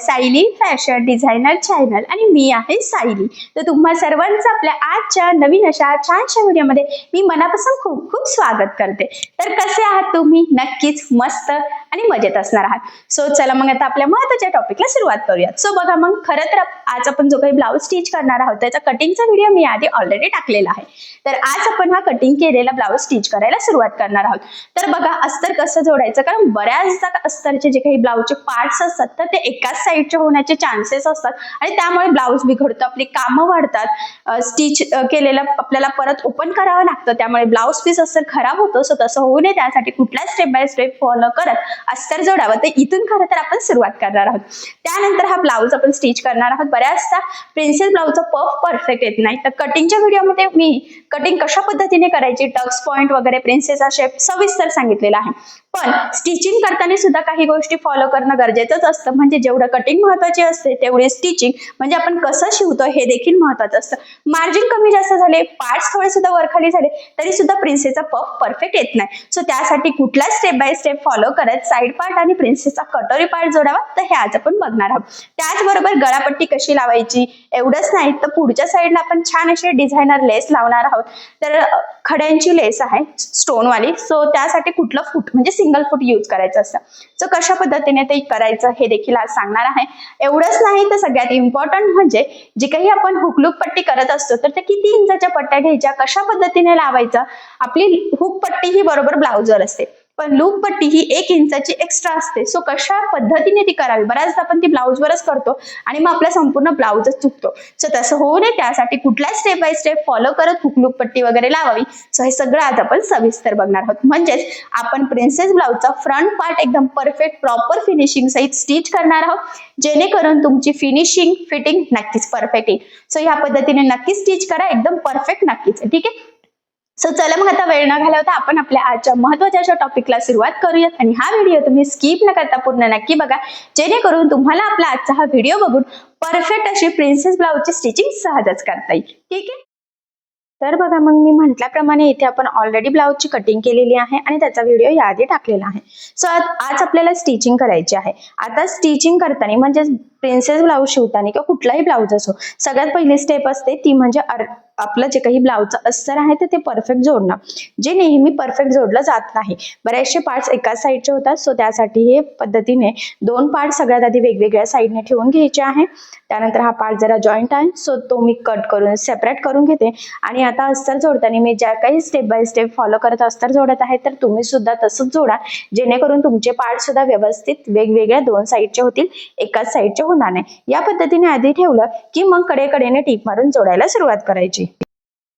Sayali fashion designer channel आणि मी आहे सायली. तर तुम्हा सर्वांचं आपल्या आजच्या नवीन अशा छानशा व्हिडिओमध्ये मी मनापासून खूप खूप स्वागत करते. तर कसे आहात तुम्ही? नक्कीच मस्त आणि मजेत असणार आहात. सो चला मग आता आपल्या महत्त्वाच्या टॉपिकला सुरुवात करूयात. सो बघा मग खरं तर आज आपण जो काही ब्लाऊज स्टिच करणार आहोत त्याचा कटिंगचा व्हिडिओ मी आधी ऑलरेडी टाकलेला आहे. तर आज आपण हा कटिंग केलेला ब्लाऊज स्टिच करायला सुरुवात करणार आहोत. तर बघा अस्तर कसं जोडायचं? कारण बऱ्याचदा अस्तरचे जे काही ब्लाऊजचे पार्ट्स असतात तर ते एकाच साईडचे होण्याचे चान्सेस असतात. आणि त्यामुळे ब्लाऊज बिघडतो आपली कामं वाढतात. स्टिच केलेलं आपल्याला परत ओपन करावं लागतं. त्यामुळे ब्लाऊज पीस असं खराब होतो सो तसं होऊ नये. त्यासाठी कुठला स्टेप बाय स्टेप फॉलो करत अस्तर जोडावं. तर इथून खरं तर आपण सुरुवात करणार आहोत. त्यानंतर हा ब्लाऊज आपण स्टिच करणार आहोत. बऱ्याचदा प्रिन्सेस ब्लाऊजचा पफ परफेक्ट येत नाही. तर कटिंगच्या व्हिडिओमध्ये मी कटिंग कशा पद्धतीने करायची? टक्स पॉईंट वगैरे प्रिन्सेसचा शेप सविस्तर सांगितलेला आहे. पण स्टिचिंग करताना सुद्धा काही गोष्टी फॉलो करणं गरजेचंच असतं. म्हणजे जेवढं कटिंग महत्वाची असते तेवढे स्टिचिंग म्हणजे आपण कसं शिवतो हे देखील महत्वाचं असतं. मार्जिन कमी जास्त झाले पार्ट्स थोडे सुद्धा वरखाली झाले तरी सुद्धा प्रिन्सेसचा पफ परफेक्ट येत नाही. सो त्यासाठी कुठला स्टेप बाय स्टेप फॉलो करत साईड पार्ट आणि प्रिन्सेसचा कटोरी पार्ट जोडावा तर हे आज आपण बघणार आहोत. त्याचबरोबर गळापट्टी कशी लावायची एवढंच नाही तर पुढच्या साईडला आपण छान असे डिझायनर लेस लावणार आहोत. तर खड्यांची लेस आहे स्टोनवाली सो त्यासाठी कुठलं फूट म्हणजे सिंगल फूट यूज करायचं असतं. सो कशा पद्धतीने ते करायचं हे देखील आज सांगणार आहे. एवढंच नाही तर सगळ्यात इम्पॉर्टंट म्हणजे जे काही आपण हुकलूक पट्टी करत असतो तर ते किती इंचाच्या पट्ट्या घ्यायच्या कशा पद्धतीने लावायचं? आपली हुक पट्टी ही बरोबर ब्लाउजवर असते. पण लूप पट्टी ही एक इंचाची एक्स्ट्रा असते. सो कशा पद्धतीने ती करावी? बऱ्याचदा आपण ती ब्लाऊजवरच करतो आणि मग आपला संपूर्ण ब्लाऊजच चुकतो सो तसं होऊ नये. त्यासाठी कुठलाच स्टेप बाय स्टेप फॉलो करत हुकलूक पट्टी वगैरे लावावी. सो हे सगळं आज आपण सविस्तर बघणार आहोत. म्हणजेच आपण प्रिन्सेस ब्लाऊजचा फ्रंट पार्ट एकदम परफेक्ट प्रॉपर फिनिशिंग सहित स्टिच करणार आहोत. जेणेकरून तुमची फिनिशिंग फिटिंग नक्कीच परफेक्ट येईल. सो ह्या पद्धतीने नक्की स्टिच करा. एकदम परफेक्ट नक्कीच. ठीक आहे? सो चला मग आता वेळ न घालवता आपण आपल्या आजच्या महत्त्वाच्या अशा टॉपिकला सुरुवात करूयात. आणि हा व्हिडिओ तुम्ही स्किप न करता पूर्ण नक्की बघा. जेणेकरून तुम्हाला आपला आजचा हा व्हिडिओ बघून परफेक्ट अशी प्रिन्सेस ब्लाऊजची स्टिचिंग सहजच करता येईल. ठीक आहे? तर बघा मग मी म्हटल्याप्रमाणे इथे आपण ऑलरेडी ब्लाऊजची कटिंग केलेली आहे आणि त्याचा व्हिडिओ याआधी टाकलेला आहे. सो आज आपल्याला स्टिचिंग करायची आहे. आता स्टिचिंग करताना म्हणजे प्रिन्सेस ब्लाऊज शिवताना किंवा कुठलाही ब्लाऊज असो सगळ्यात पहिली स्टेप असते ती म्हणजे आपलं जे काही ब्लाऊजचं अस्तर आहे तर ते परफेक्ट जोडणं. जे नेहमी परफेक्ट जोडलं जात नाही. बरेचसे पार्ट्स एकाच साईडचे होतात. सो त्यासाठी हे पद्धतीने दोन पार्ट सगळ्यात आधी वेगवेगळ्या साईडने ठेवून घ्यायचे आहे. त्यानंतर हा पार्ट जरा जॉईंट आहे. सो तो मी कट करून सेपरेट करून घेते. आणि आता अस्तर जोडताना मी ज्या काही स्टेप बाय स्टेप फॉलो करत अस्तर जोडत आहे तर तुम्ही सुद्धा तसंच जोडा. जेणेकरून तुमचे पार्ट सुद्धा व्यवस्थित वेगवेगळ्या दोन साईडचे होतील. एकाच साईडचे होणार नाही. या पद्धतीने आधी ठेवलं की मग कडेकडेने टीप मारून जोडायला सुरुवात करायची.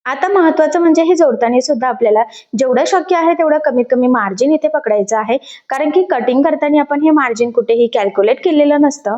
आता महत्वाचं म्हणजे हे जोडताना सुद्धा आपल्याला जेवढं शक्य आहे तेवढं कमीत कमी मार्जिन इथे पकडायचं आहे. कारण की कटिंग करताना आपण हे मार्जिन कुठेही कॅल्क्युलेट केलेलं नसतं.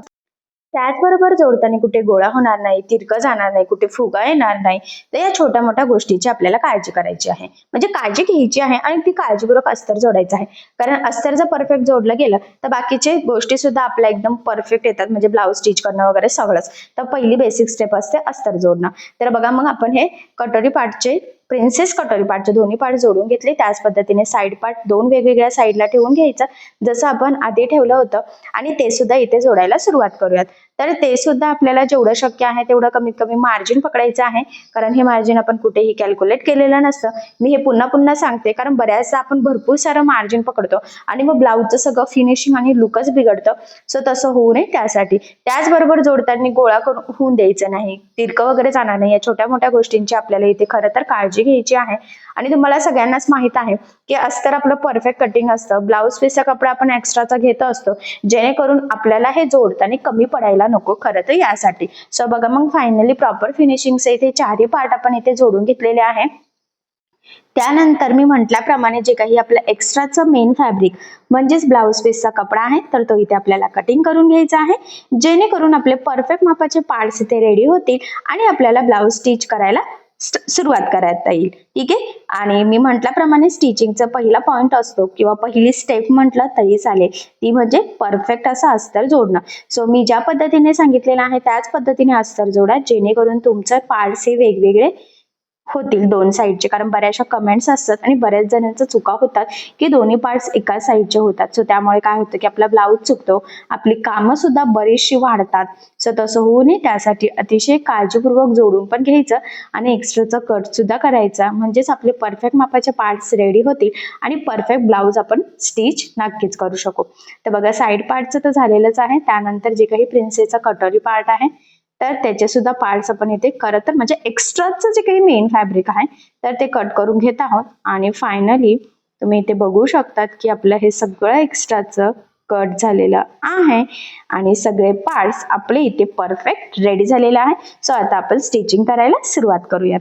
त्याचबरोबर जोडताना कुठे गोळा होणार नाही तिरकं जाणार नाही कुठे फुगा येणार नाही तर या छोट्या मोठ्या गोष्टीची आपल्याला काळजी करायची आहे. म्हणजे काळजी घ्यायची आहे आणि ती काळजीपूर्वक अस्तर जोडायचं आहे. कारण अस्तर जर परफेक्ट जोडलं गेलं तर बाकीचे गोष्टी सुद्धा आपल्या एकदम परफेक्ट येतात. म्हणजे ब्लाऊज स्टिच करणं वगैरे सगळंच. तर पहिली बेसिक स्टेप असते अस्तर जोडणं. तर बघा मग आपण हे कटोरी पार्टचे प्रिन्सेस कटोरी पार्टचे दोन्ही पार्ट जोडून घेतले. त्याच पद्धतीने साईड पार्ट दोन वेगवेगळ्या साईडला ठेवून घ्यायचं. जसं आपण आधी ठेवलं होतं आणि ते सुद्धा इथे जोडायला सुरुवात करूयात. तर ते सुद्धा आपल्याला जेवढं शक्य आहे तेवढं कमीत कमी मार्जिन पकडायचं आहे. कारण हे मार्जिन आपण कुठेही कॅल्क्युलेट केलेलं नसतं. मी हे पुन्हा पुन्हा सांगते कारण बऱ्याचदा आपण भरपूर सारं मार्जिन पकडतो आणि मग ब्लाऊजचं सगळं फिनिशिंग आणि लुकच बिघडतं. सो तसं होऊ नये त्यासाठी. त्याचबरोबर जोडताना गोळा करून होऊन द्यायचं नाही. तिरकं वगैरे जाणार नाही. या छोट्या मोठ्या गोष्टींची आपल्याला इथे खरं तर काळजी घ्यायची आहे. आणि तुम्हाला सगळ्यांनाच माहीत आहे की अस्तर आपलं परफेक्ट कटिंग असतं. ब्लाऊज पीसचा कपडा आपण एक्स्ट्राचा घेत असतो. जेणेकरून आपल्याला हे जोडताना कमी पडायला नको खरं तर यासाठी. सो बघा मग फायनली प्रॉपर फिनिशिंगचे इथे चारही पार्ट आपण इथे जोडून घेतलेले आहे. त्यानंतर मी म्हटल्याप्रमाणे जे काही आपलं एक्स्ट्राच मेन फॅब्रिक म्हणजेच ब्लाऊज पीसचा कपडा आहे तर तो इथे आपल्याला कटिंग करून घ्यायचा आहे. जेणेकरून आपले परफेक्ट मापाचे पार्ट्स इथे रेडी होतील आणि आपल्याला ब्लाऊज स्टिच करायला सुरुवात करता येईल. ठीक आहे? आणि मी म्हटल्याप्रमाणे स्टिचिंगचा पहिला पॉईंट असतो किंवा पहिली स्टेप म्हटलं तरी चालेल. ती म्हणजे परफेक्ट असं अस्तर जोडणं. सो मी ज्या पद्धतीने सांगितलेलं आहे त्याच पद्धतीने अस्तर जोडा जेणेकरून तुमचं पार्ट्स हे वेगवेगळे होतील दोन साईडचे. कारण बऱ्याचशा कमेंट्स असतात आणि बऱ्याच जणांचं चुका होतात की दोन्ही पार्ट्स एकाच साईडचे होतात. सो त्यामुळे काय होतं की आपला ब्लाऊज चुकतो आपली कामं सुद्धा बरीचशी वाढतात. सो तसं होऊ नये. त्यासाठी अतिशय काळजीपूर्वक जोडून पण घ्यायचं आणि एक्स्ट्राचं कट सुद्धा करायचा. म्हणजेच आपले परफेक्ट मापाचे पार्ट्स रेडी होतील आणि परफेक्ट ब्लाऊज आपण स्टिच नक्कीच करू शकू. तर बघा साईड पार्टचं तर झालेलंच आहे. त्यानंतर जे काही प्रिन्सेसचा कटोरी पार्ट आहे तर त्याचे सुद्धा पार्ट्स आपण इथे करत तर म्हणजे एक्स्ट्राचं जे काही मेन फॅब्रिक आहे तर ते कट करून घेत आहोत. आणि फायनली तुम्ही इथे बघू शकतात की आपलं हे सगळं एक्स्ट्राचं कट झालेलं आहे. आणि सगळे पार्ट्स आपले इथे परफेक्ट रेडी झालेले आहे सो आता आपण स्टिचिंग करायला सुरुवात करूयात.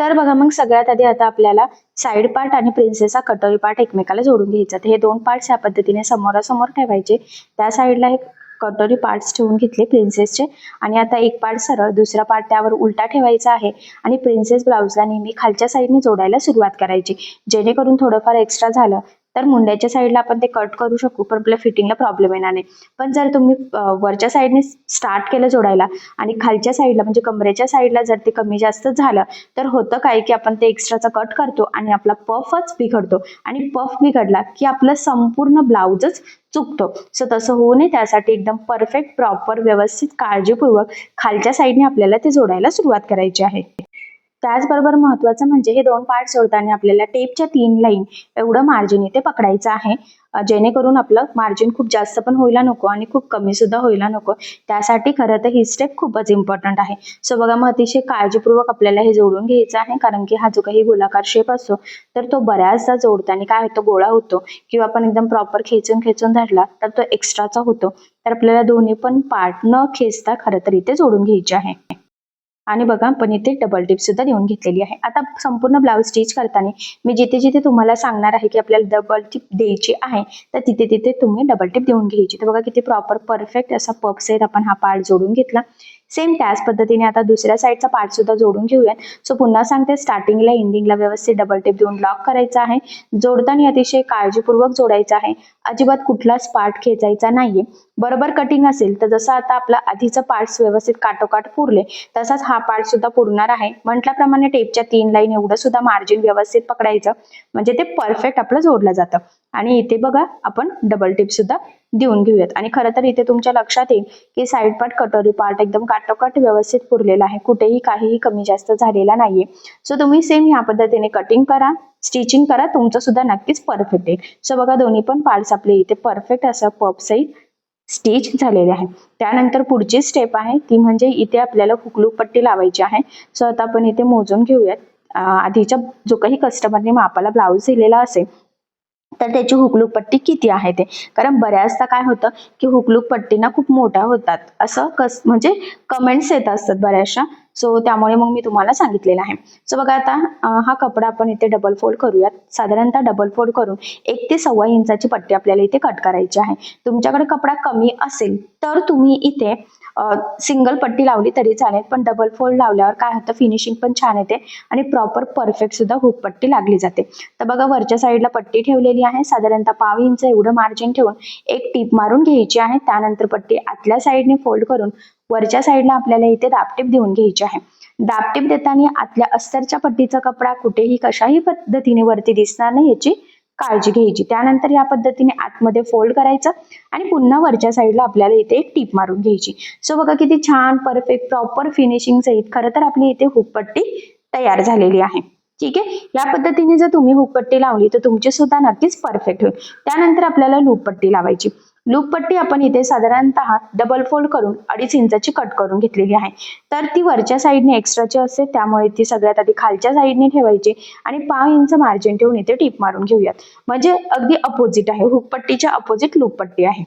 तर बघा मग सगळ्यात आधी आता आपल्याला साईड पार्ट आणि प्रिन्सेसचा कटोरी पार्ट एकमेकाला जोडून घ्यायचा. तर हे दोन पार्ट्स या पद्धतीने समोरासमोर ठेवायचे. त्या साईडला एक कटोरी पार्ट्स ठेवून घेतले प्रिन्सेसचे आणि आता एक पार्ट सरळ दुसरा पार्ट त्यावर उलटा ठेवायचा आहे. आणि प्रिन्सेस ब्लाऊजला नेहमी खालच्या साईडने जोडायला सुरुवात करायची. जेणेकरून थोडंफार एक्स्ट्रा झालं तर मुंड्याच्या साईडला आपण ते कट करू शकू पण आपल्या फिटिंगला प्रॉब्लेम येणार नाही. पण जर तुम्ही वरच्या साईडने स्टार्ट केलं जोडायला आणि खालच्या साईडला म्हणजे कमरेच्या साईडला जर ते कमी जास्त झालं तर होतं काय की आपण ते एक्स्ट्राचा कट करतो आणि आपला पफच बिघडतो. आणि पफ बिघडला की आपलं संपूर्ण ब्लाऊजच चुकतो. सो तसं होऊ नये. त्यासाठी एकदम परफेक्ट प्रॉपर व्यवस्थित काळजीपूर्वक खालच्या साईडने आपल्याला ते जोडायला सुरुवात करायची आहे. त्याचबरोबर महत्वाचं म्हणजे हे दोन पार्ट सोडताना आपल्याला टेपच्या तीन लाईन एवढं मार्जिन इथे पकडायचं आहे. जेणेकरून आपलं मार्जिन खूप जास्त पण होईला नको आणि खूप कमी सुद्धा होईला नको. त्यासाठी खरं तर ही स्टेप खूपच इम्पॉर्टंट आहे. सो बघा मग अतिशय काळजीपूर्वक आपल्याला हे जोडून घ्यायचं आहे. कारण की हा जो काही गोलाकार शेप असतो तर तो बऱ्याचदा जोडताना काय होतो गोळा होतो. किंवा आपण एकदम प्रॉपर खेचून खेचून धरला तर तो एक्स्ट्राचा होतो. तर आपल्याला दोन्ही पण पार्ट न खेचता खरं तर इथे जोडून घ्यायचे आहे. आणि बघा पण इथे डबल टिप सुद्धा देऊन घेतलेली आहे. आता संपूर्ण ब्लाऊज स्टिच करताना मी जिथे जिथे तुम्हाला सांगणार आहे की आपल्याला डबल टिप द्यायची आहे तर तिथे तिथे तुम्ही डबल टिप देऊन घ्यायची. तर बघा किती प्रॉपर परफेक्ट असा पप सेट आपण हा पार्ट जोडून घेतला. सेम त्याच पद्धतीने आता दुसऱ्या साईडचा पार्ट सुद्धा जोडून घेऊयात. सो पुन्हा सांगते स्टार्टिंगला एंडिंगला व्यवस्थित डबल टेप देऊन लॉक करायचा आहे. जोडताना अतिशय काळजीपूर्वक जोडायचा आहे. अजिबात कुठलाच पार्ट खेचायचा नाहीये. बरोबर कटिंग असेल तर जसं आता आपला आधीचा पार्ट्स व्यवस्थित काटोकाट पुरले तसाच हा पार्ट सुद्धा पुरणार आहे. म्हटल्याप्रमाणे टेपच्या तीन लाईन एवढं सुद्धा मार्जिन व्यवस्थित पकडायचं. म्हणजे ते परफेक्ट आपलं जोडलं जातं. आणि इथे बघा आपण डबल टेप सुद्धा देऊन घेऊयात. आणि खरं तर इथे तुमच्या लक्षात येईल की साईड पार्ट कटोरी पार्ट एकदम काटोकाट व्यवस्थित पुरलेला आहे. कुठेही काहीही कमी जास्त झालेला नाहीये. सो तुम्ही सेम ह्या पद्धतीने कटिंग करा स्टिचिंग करा तुमचं सुद्धा नक्कीच परफेक्ट येईल. सो बघा दोन्ही पण पार्ट्स आपले इथे परफेक्ट असं पप साईड स्टिच झालेले आहे त्यानंतर पुढची स्टेप आहे ती म्हणजे इथे आपल्याला हुकलूक पट्टी लावायची आहे. सो आता आपण इथे मोजून घेऊयात. आधीच्या जो काही कस्टमरने मापाला ब्लाऊज दिलेला असेल तर त्याची हुकलूक पट्टी किती आहे ते? कारण बऱ्याचदा काय होतं की हुकलूक पट्टी ना खूप मोठ्या होतात. असं कस म्हणजे कमेंट्स येत असतात बऱ्याचशा. सो त्यामुळे मग मी तुम्हाला सांगितलेलं आहे. सो बघा आता हा कपडा आपण इथे डबल फोल्ड करूयात. साधारणतः डबल फोल्ड करून एक ते सव्वा इंचाची पट्टी आपल्याला इथे कट करायची आहे. तुमच्याकडे कपडा कमी असेल तर तुम्ही इथे सिंगल पट्टी लावली तरी चालेल पण डबल फोल्ड लावल्यावर काय होतं फिनिशिंग पण छान येते आणि प्रॉपर परफेक्ट सुद्धा हुक पट्टी लागली जाते. तर बघा वरच्या साईडला पट्टी ठेवलेली आहे. साधारणतः पाव इंच एवढं मार्जिन ठेवून एक टीप मारून घ्यायची आहे. त्यानंतर पट्टी आतल्या साईडने फोल्ड करून वरच्या साईडला आपल्याला इथे दापटीप देऊन घ्यायची आहे. दापटीप देताना आतल्या अस्तरच्या पट्टीचा कपडा कुठेही कशाही पद्धतीने वरती दिसणार नाही याची काळजी घ्यायची. त्यानंतर या पद्धतीने आतमध्ये फोल्ड करायचं आणि पुन्हा वरच्या साईडला आपल्याला इथे एक टीप मारून घ्यायची. सो बघा किती छान परफेक्ट प्रॉपर फिनिशिंग सहित खरं तर आपली इथे हुकपट्टी तयार झालेली आहे. ठीक आहे? या पद्धतीने जर तुम्ही हुकपट्टी लावली तर तुमची सुद्धा नक्कीच परफेक्ट होईल. त्यानंतर आपल्याला लूपपट्टी लावायची. लूपपट्टी आपण इथे साधारणतः डबल फोल्ड करून अडीच इंचाची कट करून घेतलेली आहे. तर ती वरच्या साईडने एक्स्ट्राची असते त्यामुळे ती सगळ्यात आधी खालच्या साईडने ठेवायची आणि पाव इंच मार्जिन ठेवून इथे टीप मारून घेऊयात. म्हणजे अगदी अपोजिट आहे हुकपट्टीच्या अपोजिट लूपपट्टी आहे.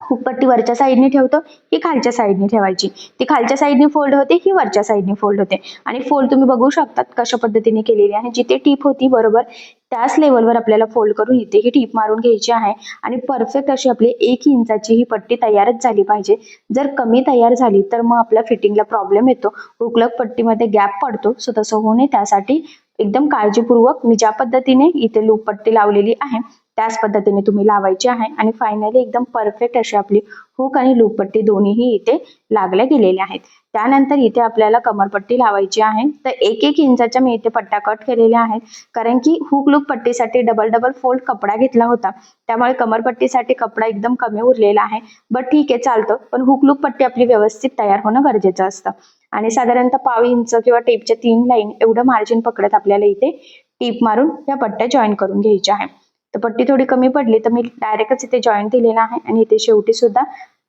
पट्टी वरच्या साईडने ठेवतो ही खालच्या साईडने ठेवायची. ती खालच्या साईडने फोल्ड होते ही वरच्या साईडने फोल्ड होते. आणि फोल्ड तुम्ही बघू शकतात कशा पद्धतीने केलेली आहे. जिथे टीप होती बरोबर त्याच लेवलवर आपल्याला फोल्ड करून इथे ही टीप मारून घ्यायची आहे. आणि परफेक्ट अशी आपली एक इंचाची ही पट्टी तयारच झाली पाहिजे. जर कमी तयार झाली तर मग आपल्या फिटिंगला प्रॉब्लेम येतो. हुकलक पट्टीमध्ये गॅप पडतो. सो तसं होऊ नये. त्यासाठी एकदम काळजीपूर्वक मी ज्या पद्धतीने इथे लूप पट्टी लावलेली आहे त्याच पद्धतीने तुम्ही लावायची आहे. आणि फायनली एकदम परफेक्ट अशी आपली हुक आणि लूपपट्टी दोन्हीही इथे लागल्या गेलेल्या आहेत. त्यानंतर इथे आपल्याला कमरपट्टी लावायची आहे. तर एक एक इंचाच्या मी इथे पट्ट्या कट केलेल्या आहेत. कारण की हुक लूप पट्टीसाठी डबल डबल फोल्ड कपडा घेतला होता. त्यामुळे कमरपट्टीसाठी कपडा एकदम कमी उरलेला आहे. बट ठीक आहे चालतं. पण हुक लूप पट्टी आपली व्यवस्थित तयार होणं गरजेचं असतं. आणि साधारणतः पाव इंच किंवा टेपच्या तीन लाईन एवढं मार्जिन पकडत आपल्याला इथे टीप मारून या पट्ट्या जॉईन करून घ्यायच्या आहे तर पट्टी थोडी कमी पडली तर मी डायरेक्टच इथे जॉईन दिलेला आहे आणि इथे शेवटी सुद्धा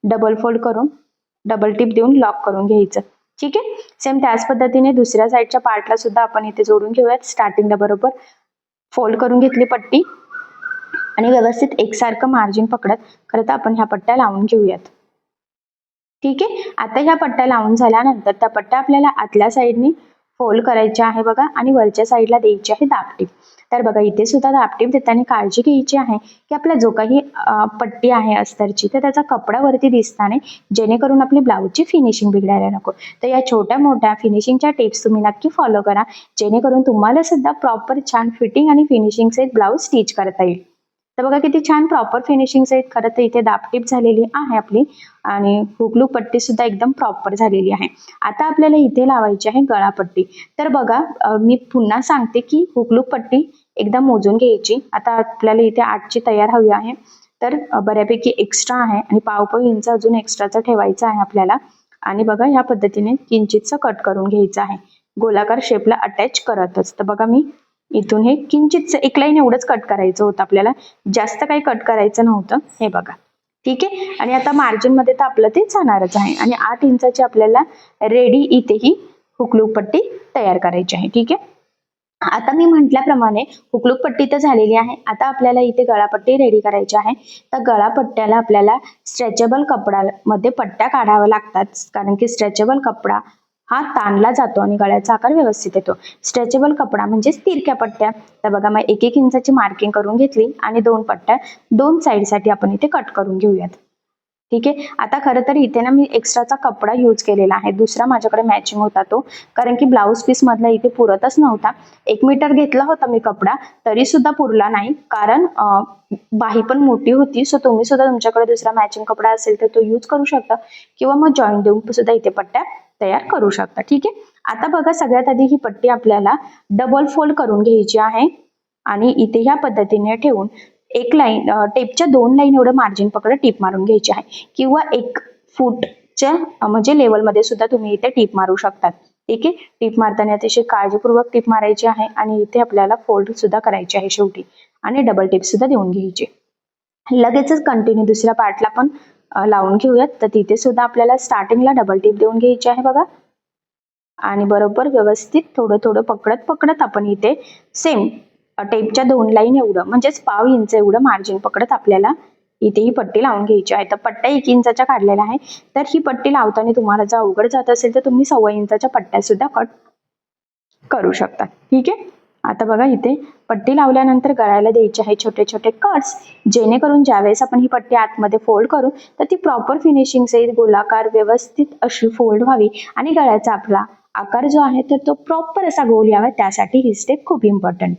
डबल फोल्ड करून डबल टिप देऊन लॉक करून घ्यायचं. ठीक आहे? सेम त्याच पद्धतीने दुसऱ्या साईडच्या पार्टला सुद्धा आपण इथे जोडून घेऊयात. स्टार्टिंगला बरोबर फोल्ड करून घेतली पट्टी. आणि व्यवस्थित एकसारखं मार्जिन पकडत खरं तर आपण ह्या पट्ट्या लावून घेऊयात. ठीक आहे? आता ह्या पट्ट्या लावून झाल्यानंतर त्या पट्ट्या आपल्याला आतल्या साईडनी फोल्ड करायचे आहे बघा आणि वरच्या साईडला द्यायची आहे दापटीप तर बघा इथे सुद्धा दापटीप देताना काळजी घ्यायची आहे की आपला जो काही पट्टी आहे अस्तरची तर त्याचा कपडा वरती दिसता नाही जेणेकरून आपली ब्लाऊजची फिनिशिंग बिघडायला नको. तर या छोट्या मोठ्या फिनिशिंगच्या टिप्स तुम्ही नक्की फॉलो करा जेणेकरून तुम्हाला सुद्धा प्रॉपर छान फिटिंग आणि फिनिशिंगचे ब्लाऊज स्टिच करता येईल. तर बघा किती छान प्रॉपर फिनिशिंग आहेत. खरं तर इथे दापटीप झालेली आहे आपली आणि हुकलू पट्टी सुद्धा एकदम प्रॉपर झालेली आहे. आता आपल्याला इथे लावायची आहे गळापट्टी तर बघा मी पुन्हा सांगते की हुकलू पट्टी एकदम मोजून घ्यायची. आता आपल्याला इथे आठची तयार हवी आहे. तर बऱ्यापैकी एक्स्ट्रा आहे आणि पाव इंच अजून एक्स्ट्राचं ठेवायचं आहे आपल्याला. आणि बघा ह्या पद्धतीने किंचितचं कट करून घ्यायचं आहे. गोलाकार शेपला अटॅच करतच. तर बघा मी इथून हे किंचित एक लाईन एवढंच कट करायचं होतं आपल्याला. जास्त काही कट करायचं नव्हतं. हे बघा. ठीक आहे? आणि आता मार्जिनमध्ये तर आपलं ते जाणारच आहे. आणि आठ इंचाची आपल्याला रेडी इथेही हुकलूक पट्टी तयार करायची आहे. ठीक आहे? आता मी म्हटल्याप्रमाणे हुकलूक पट्टी तर झालेली आहे. आता आपल्याला इथे गळापट्टी रेडी करायची आहे. तर गळापट्ट्याला आपल्याला स्ट्रेचेबल कपडा मध्ये पट्ट्या काढाव्या लागतात. कारण की स्ट्रेचेबल कपडा हा ताणला जातो आणि गळ्याचा आकार व्यवस्थित येतो. स्ट्रेचेबल कपडा म्हणजे तिरक्या पट्ट्या. तर बघा मग एक एक इंचाची मार्किंग करून घेतली आणि दोन पट्ट्या दोन साईडसाठी आपण इथे कट करून घेऊयात. ठीक आहे? आता खरं तर इथे ना मी एक्स्ट्राचा कपडा यूज केलेला आहे. दुसरा माझ्याकडे मॅचिंग होता तो. कारण की ब्लाऊज पीस मधला इथे पुरतच नव्हता. एक मीटर घेतला होता मी कपडा तरी सुद्धा पुरला नाही. कारण बाही पण मोठी होती. सो तुम्ही सुद्धा तुमच्याकडे दुसरा मॅचिंग कपडा असेल तर तो यूज करू शकता. किंवा मग जॉईन देऊन सुद्धा इथे पट्ट्या तयार करू शकता. ठीक आहे? आता बघा सगळ्यात आधी ही पट्टी आपल्याला डबल फोल्ड करून घ्यायची आहे आणि इथे ह्या पद्धतीने ठेवून एक लाईन टेपच्या दोन लाईन एवढं मार्जिन पकडत टीप मारून घ्यायची आहे. किंवा एक फूटच्या म्हणजे लेवलमध्ये सुद्धा तुम्ही इथे टीप मारू शकतात. ठीक आहे? टीप मारताना अतिशय काळजीपूर्वक टीप मारायची आहे आणि इथे आपल्याला फोल्ड सुद्धा करायची आहे शेवटी. आणि डबल टीप सुद्धा देऊन घ्यायची. लगेचच कंटिन्यू दुसऱ्या पार्टला पण लावून घेऊयात. तर तिथे सुद्धा आपल्याला स्टार्टिंगला डबल टीप देऊन घ्यायची आहे बघा. आणि बरोबर व्यवस्थित थोडं थोडं पकडत पकडत आपण इथे सेम टेपच्या दोन लाईन एवढं म्हणजेच पाव इंच एवढं मार्जिन पकडत आपल्याला इथे ही पट्टी लावून घ्यायची आहे. तर पट्ट्या एक इंचाच्या काढलेल्या आहे. तर ही पट्टी लावताना तुम्हाला जर अवघड जात असेल तर तुम्ही सव्वा इंचाच्या पट्ट्या सुद्धा कट करू शकता. ठीक आहे? आता बघा इथे पट्टी लावल्यानंतर गळायला द्यायचे आहे छोटे छोटे कट्स जेणेकरून ज्यावेळेस आपण ही पट्टी आतमध्ये फोल्ड करू तर ती प्रॉपर फिनिशिंग सहित गोलाकार व्यवस्थित अशी फोल्ड व्हावी आणि गळ्याचा आपला आकार जो आहे तर तो प्रॉपर असा गोल यावा. त्यासाठी ही स्टेप खूप इम्पॉर्टंट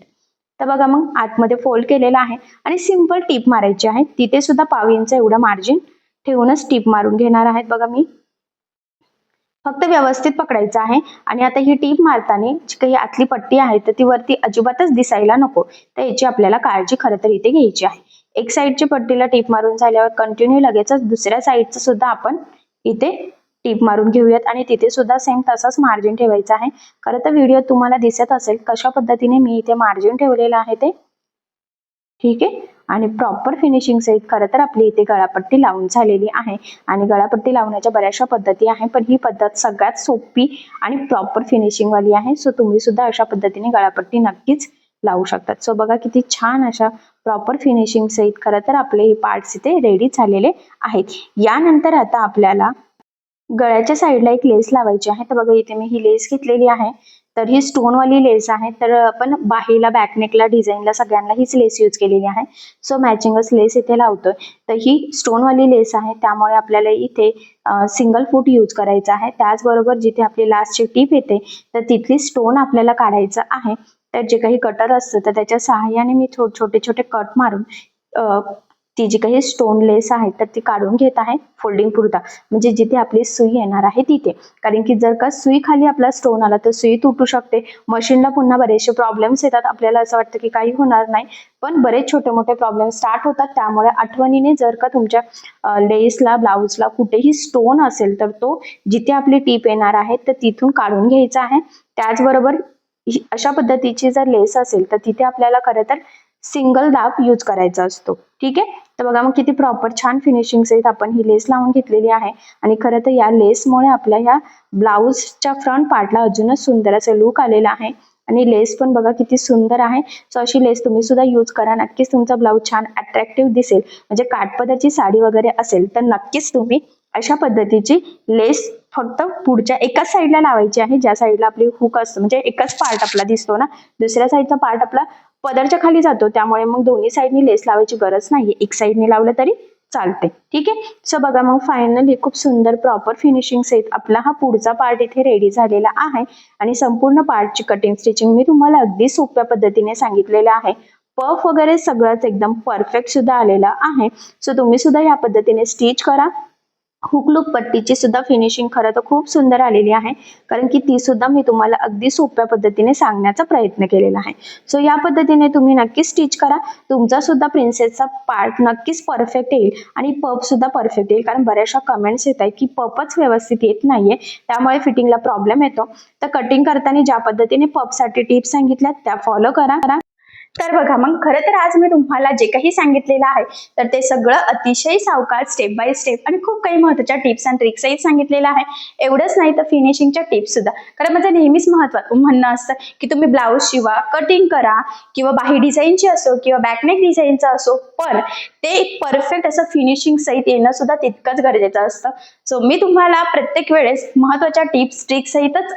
तर बघा मग आतमध्ये फोल्ड केलेला आहे आणि सिंपल टीप मारायची आहे. तिथे सुद्धा पाव इंच एवढं मार्जिन ठेवूनच टीप मारून घेणार आहेत बघा मी फक्त व्यवस्थित पकडायचं आहे. आणि आता ही टीप मारताना जी काही आतली पट्टी आहे तर ती वरती अजिबातच दिसायला नको. तर याची आपल्याला काळजी खरं तर इथे घ्यायची आहे. एक साईडची पट्टीला टीप मारून झाल्यावर कंटिन्यू लगेचच दुसऱ्या साईडचं सुद्धा आपण इथे टीप मारून घेऊयात. आणि तिथे सुद्धा सेम तसाच मार्जिन ठेवायचं आहे. खरं तर व्हिडिओ तुम्हाला दिसत असेल कशा पद्धतीने मी इथे मार्जिन ठेवलेलं आहे ते. ठीक आहे? आणि प्रॉपर फिनिशिंग सहित खरं तर आपली इथे गळापट्टी लावून झालेली आहे. आणि गळापट्टी लावण्याच्या बऱ्याचशा पद्धती आहे पण ही पद्धत सगळ्यात सोपी आणि प्रॉपर फिनिशिंग वाली आहे. सो तुम्ही सुद्धा अशा पद्धतीने गळापट्टी नक्कीच लावू शकतात. सो बघा किती छान अशा प्रॉपर फिनिशिंग सहित खरं तर आपले हे पार्ट्स इथे रेडी झालेले आहेत. यानंतर आता आपल्याला गळ्याच्या साईडला एक लेस लावायची आहे. तर बघा इथे मी ही लेस घेतलेली आहे. तर ही स्टोनवाली लेस आहे तर आपण बाहीला बॅकनेकला डिझाईनला सगळ्यांना हीच लेस यूज केलेली आहे. सो मॅचिंगच लेस इथे लावतोय. तर ही स्टोनवाली लेस आहे. त्यामुळे आपल्याला इथे सिंगल फूट यूज करायचा आहे. त्याचबरोबर जिथे आपली लास्टची टीप येते तर तिथली स्टोन आपल्याला काढायचं आहे. तर जे काही कटर असतं तर त्याच्या सहाय्याने मी छोटे छोटे कट मारून ती जी काही स्टोन लेस आहे तर ती काढून घेत आहे फोल्डिंग पुरता. म्हणजे जिथे आपली सुई येणार आहे तिथे. कारण की जर का सुई खाली आपला स्टोन आला तर सुई तुटू शकते. मशीनला पुन्हा बरेचसे प्रॉब्लेम्स येतात. आपल्याला असं वाटतं की काही होणार नाही. पण बरेच छोटे मोठे प्रॉब्लेम स्टार्ट होतात. त्यामुळे आठवणीने जर का तुमच्या लेसला ब्लाऊजला कुठेही स्टोन असेल तर तो जिथे आपली टीप येणार आहे तर तिथून काढून घ्यायचा आहे. त्याचबरोबर ही- अशा पद्धतीची जर लेस असेल तर तिथे आपल्याला खरं तर सिंगल दाब यूज करायचा असतो. ठीक? आहे तर बघा मग किती प्रॉपर छान फिनिशिंग सहित आपण ही लेस लावून घेतलेली आहे. आणि खरं तर या लेसमुळे आपल्या ह्या ब्लाऊजच्या फ्रंट पार्टला अजूनच सुंदर असं लुक आलेला आहे. आणि लेस पण बघा किती सुंदर आहे. सो अशी लेस तुम्ही सुद्धा यूज करा. नक्कीच तुमचा ब्लाऊज छान अट्रॅक्टिव्ह दिसेल. म्हणजे काठपदाची साडी वगैरे असेल तर नक्कीच तुम्ही अशा पद्धतीची लेस फक्त पुढच्या एकाच साईडला लावायची आहे. ज्या साईडला आपली हुक असतो. म्हणजे एकच पार्ट आपला दिसतो ना. दुसऱ्या साईडचा पार्ट आपला पदरच्या खाली जातो त्यामुळे मग दोन्ही साईडनी लेस लावायची गरज नाही एक साईडने लावलं तरी चालते ठीक? आहे सो बघा मग फायनली खूप सुंदर प्रॉपर फिनिशिंग सहित आपला हा पुढचा पार्ट इथे रेडी झालेला आहे. आणि संपूर्ण पार्टची कटिंग स्टिचिंग मी तुम्हाला अगदी सोप्या पद्धतीने सांगितलेलं आहे. पफ वगैरे सगळंच एकदम परफेक्ट सुद्धा आलेला आहे. सो तुम्ही सुद्धा या पद्धतीने स्टिच करा. हुकलूक पट्टीची सुद्धा फिनिशिंग खरं तर खूप सुंदर आलेली आहे. कारण की ती सुद्धा मी तुम्हाला अगदी सोप्या पद्धतीने सांगण्याचा प्रयत्न केलेला आहे. सो या पद्धतीने तुम्ही नक्की स्टिच करा. तुमचा सुद्धा प्रिन्सेसचा पार्ट नक्कीच परफेक्ट येईल. आणि पप सुद्धा परफेक्ट येईल. कारण बऱ्याचशा कमेंट्स येत आहेत की पपच व्यवस्थित येत नाहीये. त्यामुळे फिटिंगला प्रॉब्लेम येतो. तर कटिंग करताना ज्या पद्धतीने पपसाठी टिप्स सांगितल्या त्या फॉलो करा करा. तर बघा मग खरं तर आज मी तुम्हाला जे काही सांगितलेलं आहे तर ते सगळं अतिशय सावकार स्टेप बाय स्टेप आणि खूप काही महत्त्वाच्या टिप्स अँड ट्रिक्सही सांगितलेलं आहे. एवढंच नाही तर फिनिशिंगच्या टिप्स सुद्धा. कारण माझं म्हणजे नेहमीच महत्वाचं म्हणणं असतं की तुम्ही ब्लाऊज शिवा कटिंग करा किंवा बाही डिझाईनची असो किंवा बॅकनेक डिझाईनचा असो पण ते एक परफेक्ट असं फिनिशिंग सहित येणं सुद्धा तितकंच गरजेचं असतं. सो मी तुम्हाला प्रत्येक वेळेस महत्त्वाच्या टिप्स ट्रिक्स सहितच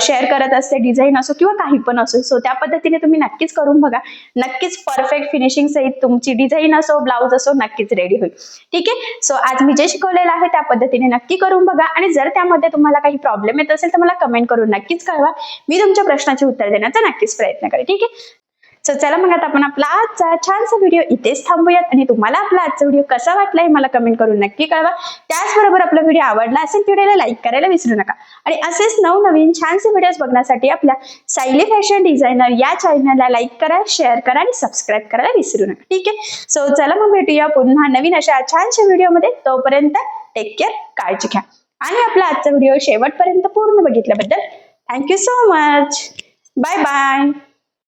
शेअर करत असते डिझाईन असो किंवा काही पण असो. सो त्या पद्धतीने तुम्ही नक्कीच करून बघा. नक्कीच परफेक्ट फिनिशिंग सहित तुमची डिझाईन असो ब्लाऊज असो नक्कीच रेडी होईल. ठीक आहे? सो आज मी जे शिकवलेलं आहे त्या पद्धतीने नक्की करून बघा. आणि जर त्यामध्ये तुम्हाला काही प्रॉब्लेम येत असेल तर मला कमेंट करून नक्कीच कळवा. मी तुमच्या प्रश्नाचे उत्तर देण्याचा नक्कीच प्रयत्न करेन. ठीक आहे? सो चला मग आता आपण आपला आजचा छानसा व्हिडिओ इथेच थांबूयात आणि तुम्हाला आपला आजचा व्हिडिओ कसा वाटला हे मला कमेंट करून नक्की कळवा. त्याचबरोबर आपला व्हिडिओ आवडला असेल व्हिडिओला लाईक करायला विसरू नका. आणि असेच नवनवीन छानसे व्हिडिओज बघण्यासाठी आपल्या सायली फॅशन डिझायनर या चॅनलला लाईक करा शेअर करा आणि सबस्क्राईब करायला विसरू नका. ठीक आहे? सो चला मग भेटूया पुन्हा नवीन अशा छानशा व्हिडिओमध्ये तोपर्यंत टेक केअर काळजी घ्या. आणि आपला आजचा व्हिडिओ शेवटपर्यंत पूर्ण बघितल्याबद्दल thank you so much bye bye